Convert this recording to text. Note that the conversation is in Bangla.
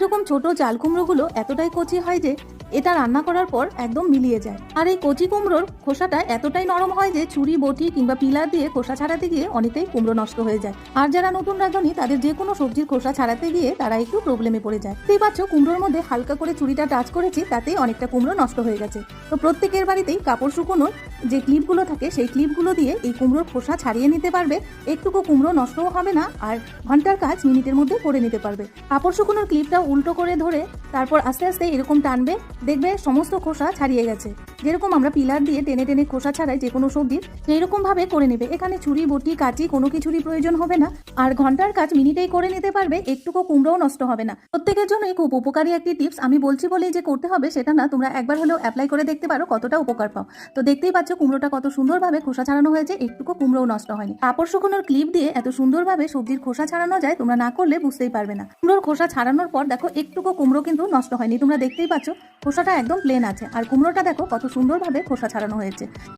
এরকম ছোট চাল কুমড়োগুলো এতটাই কচি হয় যে এটা রান্না করার পর একদম মিলিয়ে যায়। আর এই কচি কুমড়োর খোসাটা এতটাই নরম হয় যে ছুরি, বটি কিংবা পিলার দিয়ে খোসা ছাড়াতে গিয়ে অনেকটাই কুমড়ো নষ্ট হয়ে যায়। আর যারা নতুন রাঁধুনি, তাদের যে কোনো সবজির খোসা ছাড়াতে গিয়ে তারা একটু প্রবলেমে পড়ে যায়। দেখতেই পাচ্ছ, কুমড়োর মধ্যে হালকা করে ছুরিটা টাচ করেছি, তাতেই অনেকটা কুমড়ো নষ্ট হয়ে গেছে। তো প্রত্যেকের বাড়িতেই কাপড় শুকোনোর যে ক্লিপগুলো থাকে, সেই ক্লিপগুলো দিয়ে এই কুমড়োর খোসা ছাড়িয়ে নিতে পারবে। একটুকু কুমড়ো নষ্টও হবে না, আর ঘণ্টার কাজ মিনিটের মধ্যে করে নিতে পারবে। কাপড় শুকোনোর ক্লিপটা উল্টো করে ধরে তারপর আস্তে আস্তে এরকম টানবে, দেখবে সমস্ত খোসা ছাড়িয়ে গেছে। যেরকম আমরা পিলার দিয়ে টেনে টেনে খোসা ছাড়াই যে কোনো সবজির সেইরকম ভাবে করে নেবে। এখানে ছুরি, বটি, কাঁচি কোনো কিছুরই প্রয়োজন হবে না। আর ঘণ্টার কাজ মিনিটেই করে নিতে পারবে, একটুকু কুমড়োও নষ্ট হবে না। প্রত্যেকের জন্যই খুব উপকারী একটি টিপস। আমি বলছি বলেই যে করতে হবে, সেটা না, তোমরা একবার হলেও অ্যাপ্লাই করে দেখতে পারো কতটা উপকার পাও। তো দেখতেই পাচ্ছ কুমড়োটা কত সুন্দরভাবে খোসা ছাড়ানো হয়েছে, একটুকু কুমড়োও নষ্ট হয়নি। কাপড় শুকোনোর ক্লিপ দিয়ে এত সুন্দরভাবে সবজির খোসা ছাড়ানো যায়, তোমরা না করলে বুঝতেই পারবে না। কুমড়োর খোসা ছাড়ানোর পর দেখো, একটুকু কুমড়ো কিন্তু নষ্ট হয়নি। তোমরা দেখতেই পাচ্ছ, খোসাটা একদম প্লেন আছে। আর কুমড়োটা দেখো, কত সুন্দরভাবে খোসা ছাড়ানো হয়েছে।